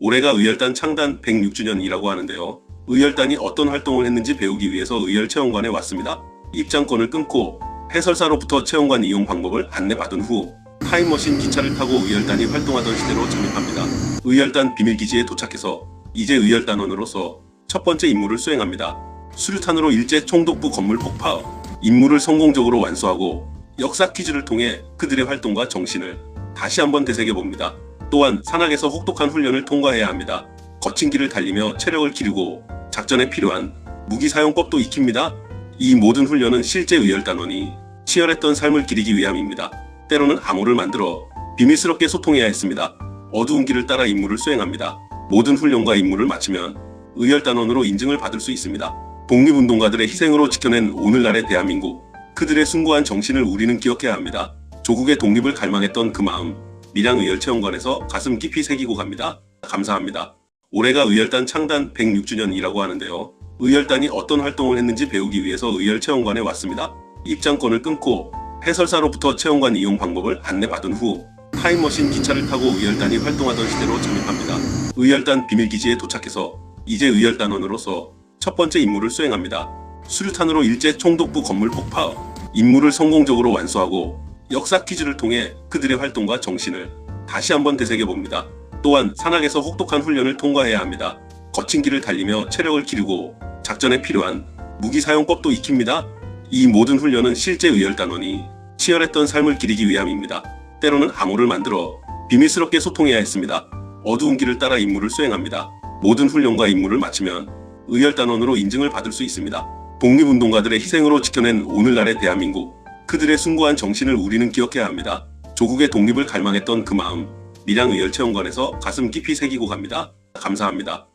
올해가 의열단 창단 106주년이라고 하는데요. 의열단이 어떤 활동을 했는지 배우기 위해서 의열 체험관에 왔습니다. 입장권을 끊고 해설사로부터 체험관 이용 방법을 안내받은 후 타임머신 기차를 타고 의열단이 활동하던 시대로 잠입합니다. 의열단 비밀기지에 도착해서 이제 의열단원으로서 첫 번째 임무를 수행합니다. 수류탄으로 일제 총독부 건물 폭파, 임무를 성공적으로 완수하고 역사 퀴즈를 통해 그들의 활동과 정신을 다시 한번 되새겨 봅니다. 또한 산악에서 혹독한 훈련을 통과해야 합니다. 거친 길을 달리며 체력을 기르고 작전에 필요한 무기 사용법도 익힙니다. 이 모든 훈련은 실제 의열단원이 치열했던 삶을 기리기 위함입니다. 때로는 암호를 만들어 비밀스럽게 소통해야 했습니다. 어두운 길을 따라 임무를 수행합니다. 모든 훈련과 임무를 마치면 의열단원으로 인증을 받을 수 있습니다. 독립운동가들의 희생으로 지켜낸 오늘날의 대한민국. 그들의 숭고한 정신을 우리는 기억해야 합니다. 조국의 독립을 갈망했던 그 마음, 밀양의열체험관에서 가슴 깊이 새기고 갑니다. 감사합니다. 올해가 의열단 창단 106주년이라고 하는데요. 의열단이 어떤 활동을 했는지 배우기 위해서 의열체험관에 왔습니다. 입장권을 끊고 해설사로부터 체험관 이용 방법을 안내받은 후 타임머신 기차를 타고 의열단이 활동하던 시대로 잠입합니다. 의열단 비밀기지에 도착해서 이제 의열단원으로서 첫 번째 임무를 수행합니다. 수류탄으로 일제 총독부 건물 폭파, 임무를 성공적으로 완수하고 역사 퀴즈를 통해 그들의 활동과 정신을 다시 한번 되새겨 봅니다. 또한 산악에서 혹독한 훈련을 통과해야 합니다. 거친 길을 달리며 체력을 기르고 작전에 필요한 무기 사용법도 익힙니다. 이 모든 훈련은 실제 의열단원이 치열했던 삶을 기리기 위함입니다. 때로는 암호를 만들어 비밀스럽게 소통해야 했습니다. 어두운 길을 따라 임무를 수행합니다. 모든 훈련과 임무를 마치면 의열단원으로 인증을 받을 수 있습니다. 독립운동가들의 희생으로 지켜낸 오늘날의 대한민국. 그들의 숭고한 정신을 우리는 기억해야 합니다. 조국의 독립을 갈망했던 그 마음, 밀양 의열체험관에서 가슴 깊이 새기고 갑니다. 감사합니다.